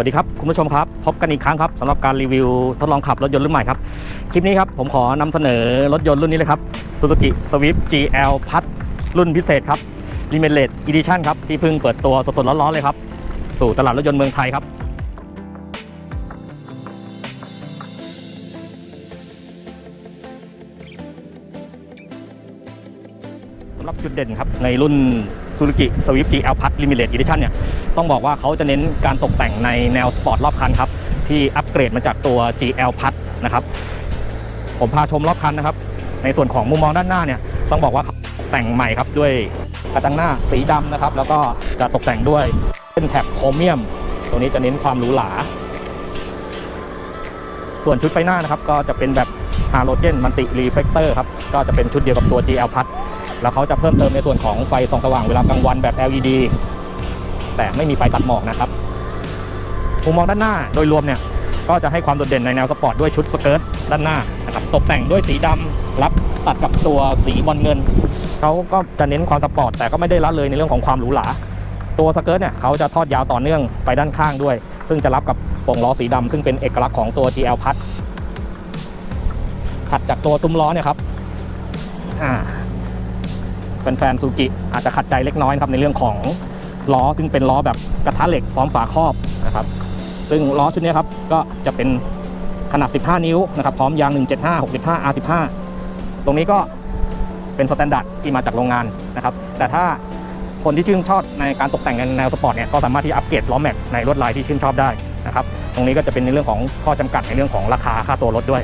วัสดีครับ คุณผู้ชมครับ พบกันอีกครั้งครับสำหรับการรีวิวทดลองขับรถยนต์รุ่นใหม่ครับ คลิปนี้ครับ ผมขอนำเสนอรถยนต์รุ่นนี้เลยครับ Suzuki Swift GL พัดรุ่นพิเศษครับ Limited Edition ครับ ที่เพิ่งเปิดตัวสดๆร้อนๆเลยครับ สู่ตลาดรถยนต์เมืองไทยครับสำหรับจุดเด่นครับในรุ่น Suzuki Swift GL Plus Limited Edition เนี่ยต้องบอกว่าเขาจะเน้นการตกแต่งในแนวสปอร์ตรอบคันครับ ที่อัปเกรดมาจากตัว GL Plus นะครับ ผมพาชมรอบคันนะครับ ในส่วนของมุมมองด้านหน้าเนี่ยต้องบอกว่าแต่งใหม่ครับด้วยกระจังหน้าสีดำนะครับ แล้วก็จะตกแต่งด้วยเป็นแท็บโครเมียม ตัวนี้จะเน้นความหรูหราส่วนชุดไฟหน้านะครับก็จะเป็นแบบฮาโลเจนมันติรีเฟกเตอร์ครับ ก็จะเป็นชุดเดียวกับตัว GL Plus แล้วเขาจะเพิ่มเติมในส่วนของไฟส่องสว่างเวลากลางวันแบบ LED แต่ไม่มีไฟตัดหมอกนะครับมุมมองด้านหน้าโดยรวมเนี่ยก็จะให้ความโดดเด่นในแนวสปอร์ตด้วยชุดสเกิร์ตด้านหน้านะครับตกแต่งด้วยสีดำรับตัดกับตัวสีบอลเงินเขาก็จะเน้นความสปอร์ตแต่ก็ไม่ได้ละเลยในเรื่องของความหรูหราตัวสเกิร์ตเนี่ยเขาจะทอดยาวต่อเนื่องไปด้านข้างด้วย ซึ่งจะรับกับโป่งล้อสีดำซึ่งเป็นเอกลักษณ์ของตัว GL Plus ถัดจากตัวซุ้มล้อเนี่ยครับอ่า แฟนๆซูกิอาจจะขัดใจเล็กน้อยครับในเรื่องของล้อซึ่งเป็นล้อแบบกระทะเหล็กพร้อมฝาครอบนะครับ ซึ่งล้อชุดนี้ครับก็จะเป็นขนาด 15 นิ้วนะครับพร้อมยาง 175 65 R15 ตรงนี้ก็เป็นสแตนดาร์ดที่มาจากโรงงานนะครับ แต่ถ้าคนที่ชื่นชอบในการตกแต่งในแนวสปอร์ตเนี่ยก็สามารถที่อัปเกรดล้อแม็กในลวดลายที่ชื่นชอบได้นะครับ ตรงนี้ก็จะเป็นในเรื่องของข้อจำกัดในเรื่องของราคาค่าตัวรถด้วย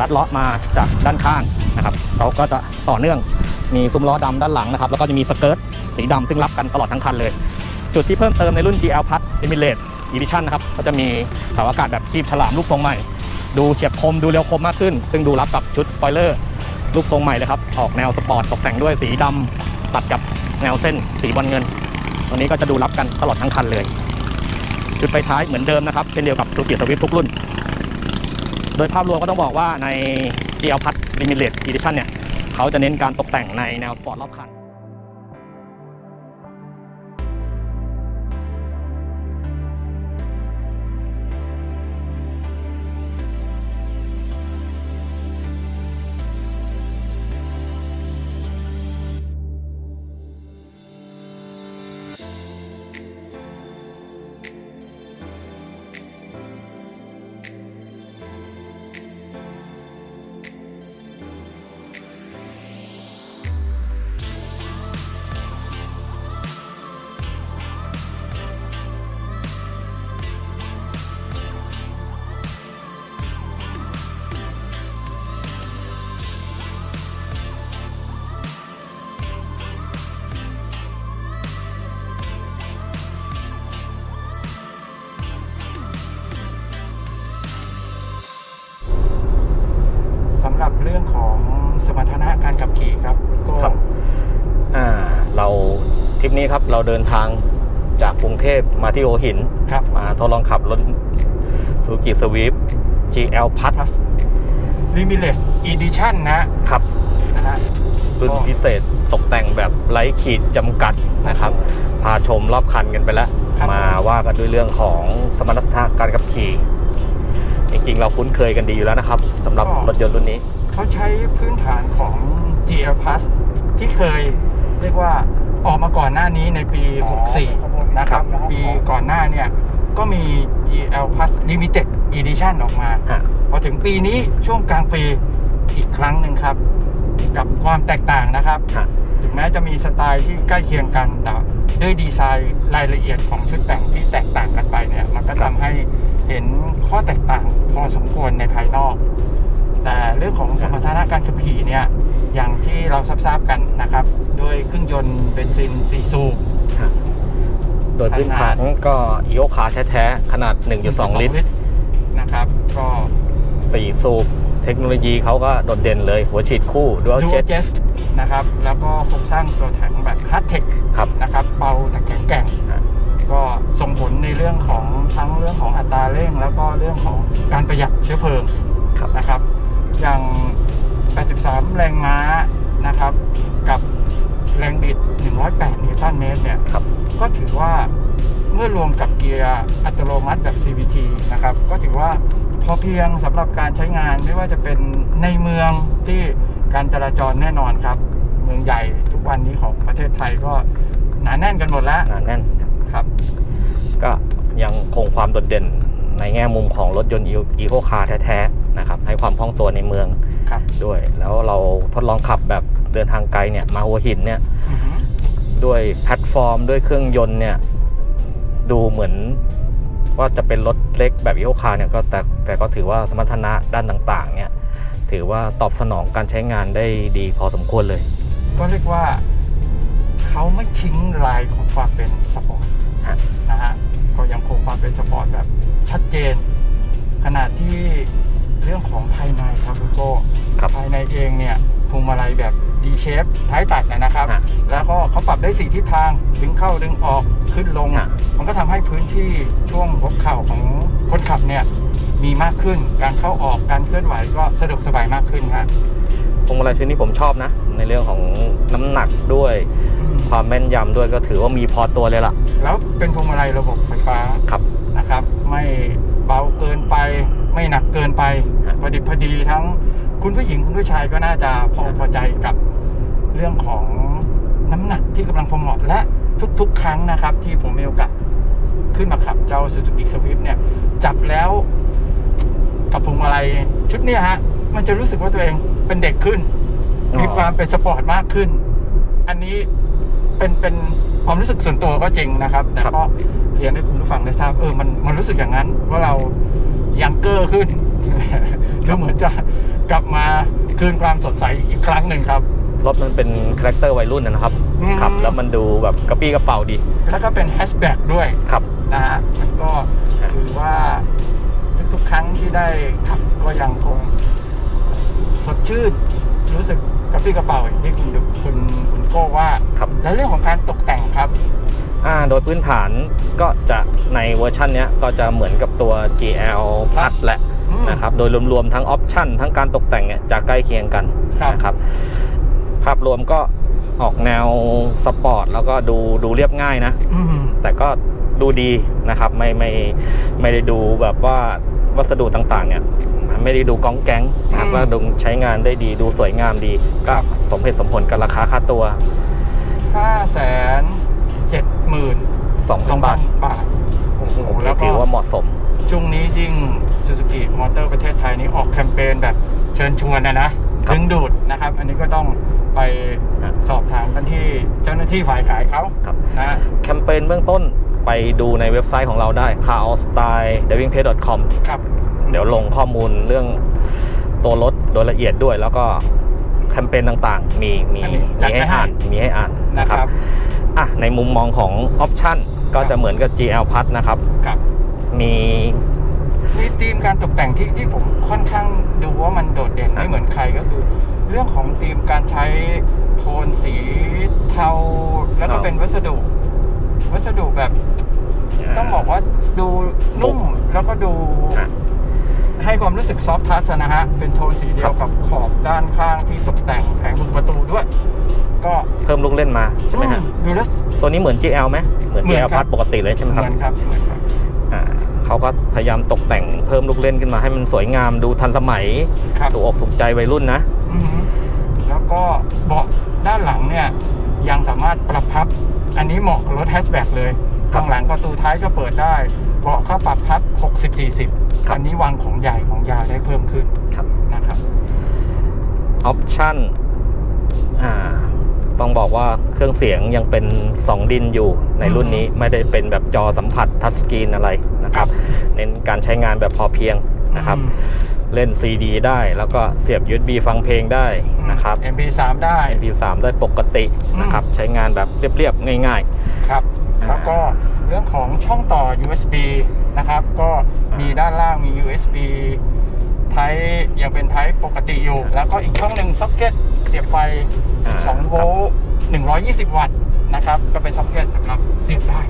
ลัดเลาะมาจากด้านข้างนะครับเขาก็จะต่อเนื่องมีซุ้มล้อดำด้านหลังนะครับแล้วก็จะมีสเกิร์ตสีดำซึ่งรับกันตลอดทั้งคันเลย จุดที่เพิ่มเติมในรุ่น GL Plus Limited Edition นะครับก็จะมีเสาอากาศแบบคีบฉลามลูกทรงใหม่ ดูเฉียบคมดูเร็วคมมากขึ้น ซึ่งดูรับกับชุดสปอยเลอร์ลูกทรงใหม่เลยครับออกแนวสปอร์ตตกแต่งด้วยสีดำตัดกับแนวเส้นสีบอลเงิน ตัวนี้ก็จะดูรับกันตลอดทั้งคันเลย จุดไฟท้ายเหมือนเดิมนะครับเช่นเดียวกับซูกิสวิฟทุกรุ่น ดยภาพรวมก็ต้องบอกว่าใน GL Plus Limited Edition เนี่ย เขาจะเน้นการตกแต่งในแนวสปอร์ตรอบคัน รับเรื่องของสมรรถนะการขับขี่ครับก็ครับอ่าเราทริปนี้ครับเราเดินทางจากกรุงเทพมาที่โอหินครับมาทดลองขับรถ Suzuki Swift GL Plus Limitless Edition นะครับนะฮะรุ่นก็พิเศษตกแต่งแบบไร้ขีดจำกัดนะครับ พาชมรอบคันกันไปแล้วครับมาว่ากันด้วยเรื่องของสมรรถนะการขับขี่ จริงๆ เราคุ้นเคยกันดีอยู่แล้วนะครับสำหรับรถยนต์รุ่นนี้ เขาใช้พื้นฐานของ GL Plus ที่เคยเรียกว่าออกมาก่อนหน้านี้ในปี 64 นะครับ ปีก่อนหน้าเนี่ย ก็มี GL Plus Limited Edition ออกมาฮะพอถึงปีนี้ช่วงกลางปีอีกครั้งหนึ่งครับ กับความแตกต่างนะครับฮะถึงแม้จะมีสไตล์ที่ใกล้เคียงกัน แต่ด้วยดีไซน์รายละเอียดของชุดแต่งที่แตกต่างกันไปเนี่ย มันก็ครัทำบให้เห็นข้อแตกต่างพอสมควรในภายนอก แต่เรื่องของสมรรถนะการขับขี่เนี่ยอย่างที่เราทราบๆกันนะครับด้วยเครื่องยนต์เบนซิน4สูบฮะโดยพื้นฐานก็อีโอคาร์แท้ๆ ขนาด 1.2 ลิตรนะครับ ก็4สูบเทคโนโลยีเขาก็โดดเด่นเลย หัวฉีดคู่ด้วยดูเจ็ตเจสนะครับ แล้วก็โครงสร้างตัวถังแบบฮาร์ดเทคครับนะครับเบาแต่แข็งแกร่งอะก็ส่งผลในเรื่องของทั้งเรื่องของอัตราเร่ง แล้วก็เรื่องของการประหยัดเชื้อเพลิงครับนะครับ อย่าง 83 แรงม้านะครับ กับแรงบิด 108 นิวตันเมตรเนี่ยครับ ก็ถือว่าเมื่อรวมกับเกียร์อัตโนมัติแบบ CVT นะครับ ก็ถือว่าพอเพียงสำหรับการใช้งานไม่ว่าจะเป็นในเมืองที่การจราจรแน่นอนครับ เมืองใหญ่ทุกวันนี้ของประเทศไทยก็หนาแน่นกันหมดแล้วหนาแน่นครับ ก็ยังคงความโดดเด่นในแง่มุมของรถยนต์อีโคคาร์แท้ๆ นะครับให้ความคล่องตัวในเมืองครับด้วย แล้วเราทดลองขับแบบเดินทางไกลเนี่ยมาหัวหินเนี่ยอือฮึด้วยแพลตฟอร์ม ด้วยเครื่องยนต์เนี่ยดูเหมือนว่าจะเป็นรถเล็กแบบอีโคคาร์เนี่ยก็แต่แต่ก็ถือว่าสมรรถนะด้านต่างๆ เนี่ยถือว่าตอบสนองการใช้งานได้ดีพอสมควรเลย ก็เรียกว่าเขาไม่ทิ้งลายของความเป็นสปอร์ตฮะนะฮะก็ยังคงความเป็นสปอร์ตแบบชัดเจน ขนาดที่ เรื่องของภายในครับคุณโก้ครับภายในเองเนี่ยพวงมาลัยแบบ D shape ท้ายตัดนะครับ ฮะแล้วก็เขาปรับได้สี่ทิศทางดึงเข้าดึงออกขึ้นลง ฮะ มันก็ทำให้พื้นที่ช่วงหัวเข่าของคนขับเนี่ยมีมากขึ้นการเข้าออกการเคลื่อนไหวก็สะดวกสบายมากขึ้นฮะพวงมาลัยชุดนี้ผมชอบนะ ในเรื่องของน้ำหนักด้วย ความแม่นยำด้วยก็ถือว่ามีพอตัวเลยล่ะ แล้วเป็นพวงมาลัยระบบไฟฟ้าครับ นะครับ ไม่เบาเกินไป ไม่หนักเกินไปฮะพอดิบพอดีทั้งคุณผู้หญิงคุณผู้ชายก็น่าจะพอพอใจกับเรื่องของน้ำหนักที่กำลังพอเหมาะและทุก ๆ ครั้งนะครับ ที่ผมมีโอกาสขึ้นมาขับเจ้า Suzuki Swift เนี่ย จับแล้วกับพวงมาลัยชุดเนี้ยฮะ มันจะรู้สึกว่าตัวเองเป็นเด็กขึ้นอ๋อมีความเป็นสปอร์ตมากขึ้น อันนี้เป็นเป็นความรู้สึกส่วนตัวก็จริงนะครับ แต่ก็เรียนให้คุณผู้ฟังได้ทราบเออมันมันรู้สึกอย่างนั้นว่าเรา ยังเกอร์ขึ้นก็เหมือนจะกลับมาคืนความสดใสอีกครั้งหนึ่งครับรถมันเป็นคาแรคเตอร์วัยรุ่นนะครับอืมขับแล้วมันดูแบบกระปี้กระเป๋าดี แล้วก็เป็นแฮชแบ็กด้วยครับนะฮะมันก็ถือว่าทุกๆครั้งที่ได้ขับก็ยังคงสดชื่นรู้สึกกระปรี้กระเป๋าอย่างที่คุณคุณคุณโก้ว่าครับแล้วเรื่องของการตกแต่งครับ อ่าโดยพื้นฐานก็จะในเวอร์ชันเนี้ยก็จะเหมือนกับตัว GL Plus แหละอืมนะครับโดยรวมๆทั้งออปชันทั้งการตกแต่งเนี่ยจะใกล้เคียงกันครับนะครับภาพรวมก็ออกแนวสปอร์ตแล้วก็ดูดูเรียบง่ายนะอืมแต่ก็ดูดีนะครับไม่ไม่ไม่ได้ดูแบบว่าวัสดุต่างๆเนี่ยไม่ได้ดูก้องแก๊งนะครับอืมว่าดูใช้งานได้ดีดูสวยงามดีก็สมเหตุสมผลกับราคาค่าตัวห้าแสน เจ็ดหมื่นสอง2,000พับานทบาทโอ้โหผมแล้วก็ถือว่าเหมาะสม ช่วงนี้ยิ่ง Suzuki Motor ประเทศไทยนี้ออกแคมเปญแบบเชิญชวนนะนะครับดึงดูดนะครับ อันนี้ก็ต้องไปฮะสอบถามกันที่เจ้าหน้าที่ฝ่ายขายเขาครับนะแคมเปญเบื้องต้นไปดูในเว็บไซต์ของเราได้ c a r s t y l e d r i v i n g p a g e c o m ครับเดี๋ยวลงข้อมูลเรื่องตัวรถโดยละเอียดด้วย แล้วก็แคมเปญต่างๆ มีมีอันนี้มีจัดให้ไว้ให้อ่านมีให้อ่าน ในมุมมองของออปชันก็จะเหมือนกับ GL Plus นะครับ ครับ มีมีธีมการตกแต่งที่ที่ผมค่อนข้างดูว่ามันโดดเด่นครับไม่เหมือนใครก็คือ เรื่องของธีมการใช้โทนสีเทาแล้วก็เป็นวัสดุ วัสดุแบบ ต้องบอกว่าดูนุ่มแล้วก็ดูอะให้ความรู้สึกซอฟทัสนะฮะ เป็นโทนสีเดียวกับขอบด้านข้างที่ตกแต่งแผงมุมประตูด้วย ก็เพิ่มลูกเล่นมาใช่ไหมฮะอืดูแล้วตัวนี้เหมือน GL ไหมเหมือนเหมือน GL ครั Plus บปกติเลยใช่ไหมเหครับมือนครับเหมือนครับอ่าเขาก็พยายามตกแต่งเพิ่มลูกเล่นขึ้นมาให้มันสวยงามดูทันสมัยครับถูกอกถูกใจวัยรุ่นนะอือฮึแล้วก็เบาะด้านหลังเนี่ยยังสามารถปรับพับ อันนี้เหมาะกับรถแฮชแบ็กเลยครับข้างหลังประตูท้ายก็เปิดได้เบาะก็ปรับพับ 60-40ครับอันนี้วางของใหญ่ของยาวได้เพิ่มขึ้นครับนะครับออปชั่นอ่า ต้องบอกว่าเครื่องเสียงยังเป็น 2 ดินอยู่ในรุ่นนี้ไม่ได้เป็นแบบจอสัมผัสทัชสกรีนอะไรนะครับ เน้นการใช้งานแบบพอเพียงนะครับอืมเล่น CD ได้แล้วก็เสียบ USB ฟังเพลงได้นะครับ MP3 ได้ MP3 ได้ปกตินะครับ ใช้งานแบบเรียบๆง่ายครับอ่าแล้วก็เรื่องของช่องต่อ USB นะครับ ก็มีด้านล่างมี USB ไทป์ยังเป็นไทป์ปกติอยู่ แล้วก็อีกช่องหนึ่งซ็อกเก็ตเสียบไฟอ่า12 โวลต์ 120 วัตต์นะครับ ก็เป็นซ็อกเก็ตสำหรับเสียบได้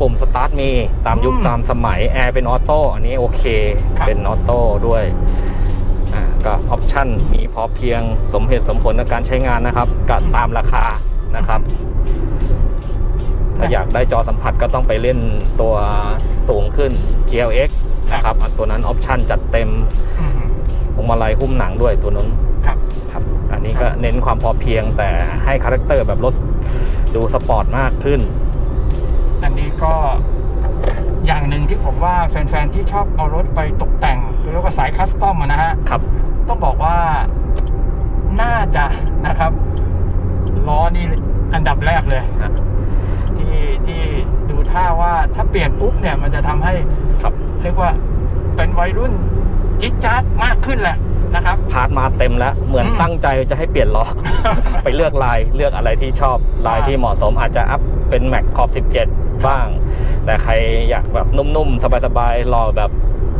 ปุ่มสตาร์ทมีตามยุคอืมตามสมัยแอร์เป็นออโต้อันนี้โอเค ครับ เป็นออโต้ด้วยอ่าก็ออปชั่นมีพอเพียงสมเหตุสมผลในการใช้งานนะครับก็ตามราคานะครับ ถ้าอยากได้จอสัมผัสก็ต้องไปเล่นตัวสูงขึ้น GLX นะครับอันตัวนั้นออปชั่นจัดเต็มอืมพวงมาลัยหุ้มหนังด้วยตัวนั้นครับครับอันนี้ก็เน้นความพอเพียงแต่ให้คาแรคเตอร์แบบรถดูสปอร์ตมากขึ้น อันนี้ก็อย่างหนึ่งที่ผมว่าแฟนๆที่ชอบเอารถไปตกแต่งเรียกว่าสายคัสตอมอะนะฮะครับ ต้องบอกว่าน่าจะนะครับล้อนี่อันดับแรกเลยฮะที่ที่ดูท่าว่าถ้าเปลี่ยนปุ๊บเนี่ยมันจะทำให้ครับ เรียกว่าเป็นวัยรุ่นจิ๊ดจ๊าดมากขึ้นแหละนะครับ พาร์ทมาเต็มแล้ว เหมือนอืมตั้งใจจะให้เปลี่ยนล้อ ไปเลือกลายเลือกอะไรที่ชอบลายอ่าที่เหมาะสมอาจจะอัพเป็นแม็กขอบ 17 บ้าง แต่ใครอยากแบบนุ่มๆ สบายๆรอแบบ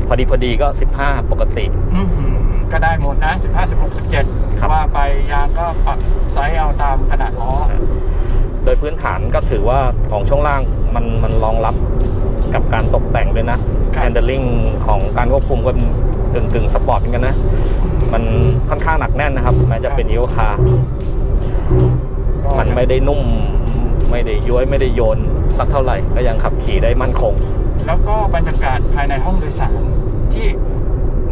พอดีพอดีก็ 15 ปกติอื้อหือก็ได้หมดนะ 15 16 17ครับว่าไปยางก็ปรับไซส์เอาตามขนาดล้อ โดยพื้นฐานก็ถือว่าของช่วงล่างมันมันรองรับ กับการตกแต่งด้วยนะครับ handling ของการควบคุมก็กึ่งกึ่งๆสปอร์ตเหมือนกันนะ มันค่อนข้างหนักแน่นนะครับแม้จะเป็นอีโอคาร์มันไม่ได้นุ่มไม่ได้ย้วยไม่ได้โยนสักเท่าไหร่ ก็ยังขับขี่ได้มั่นคง แล้วก็บรรยากาศภายในห้องโดยสารที่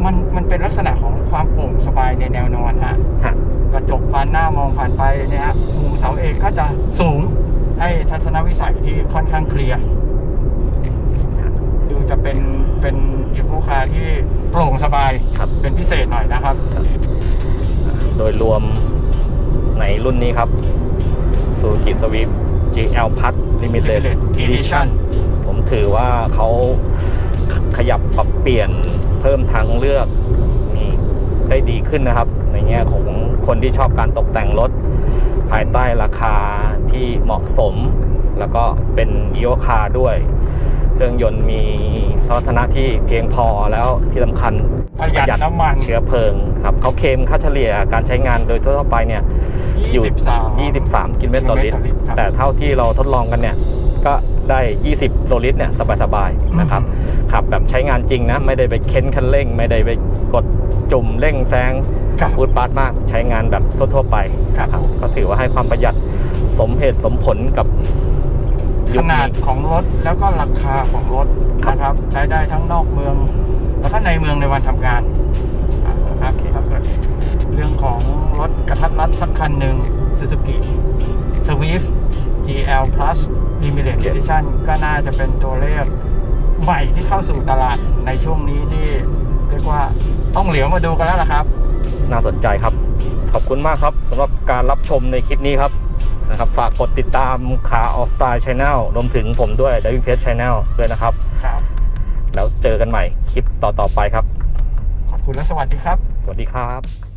มันมันเป็นลักษณะของความโปร่งสบายในแนวนอนฮะฮะกระจกบานหน้ามองผ่านไปเนี่ยฮะมุมเสาเอกก็จะสูงให้ทัศนวิสัยที่ค่อนข้างเคลียร์ ดูจะเป็นเป็นอีโคคาร์ที่โปร่งสบายครับเป็นพิเศษหน่อยนะครับ โดยรวมในรุ่นนี้ครับ Suzuki Swift GL Plus Limited Limited Edition ผมถือว่าเขาขยับปรับเปลี่ยนเพิ่มทางเลือกนี่ได้ดีขึ้นนะครับ ในแง่ของคนที่ชอบการตกแต่งรถ ภายใต้ราคาที่เหมาะสม แล้วก็เป็นอีโอคาด้วย เครื่องยนต์มีสมรรถนะที่เพียงพอแล้วที่สำคัญประหยัดน้ำมันเชื้อเพลิงครับเขาเคลมค่าเฉลี่ยการใช้งานโดยทั่วไปเนี่ยอยู่ 23 23กิโลเมตรต่อลิตรกิโลเมตรต่อลิตรครับแต่เท่าที่เราทดลองกันเนี่ยก็ได้ 20โลลิตรเนี่ยสบายๆนะครับขับแบบใช้งานจริงนะ ไม่ได้ไปเค้นคันเร่ง ไม่ได้ไปกดจุ่มเร่งแซงครับพูดปาดมากใช้งานแบบทั่วๆไปครับก็ถือว่าให้ความประหยัดสมเหตุสมผลกับ ขยุคนาดนี้ของรถแล้วก็ราคาของรถครับนะครับ ใช้ได้ทั้งนอกเมือง แล้วก็ในเมืองในวันทำงานอะนะครับถ้าเกิดเรื่องของรถกระทัดรัดสักคันหนึ่ง Suzuki Swift GL Plus Limited Edition ก็น่าจะเป็นตัวเลขใหม่ที่เข้าสู่ตลาดในช่วงนี้ที่เรียกว่าต้องเหลียวมาดูกันแล้วล่ะครับ น่าสนใจครับ ขอบคุณมากครับสำหรับการรับชมในคลิปนี้ครับ นะครับฝากกดติดตามคาออสไตล์ช n แนลรวมถึงผมด้วย d ด v i n g Face Channel ด้วยนะครับ ครับ แล้วเจอกันใหม่คลิปต่อ ๆ ไปครับ ขอบคุณและสวัสดีครับ สวัสดีครับ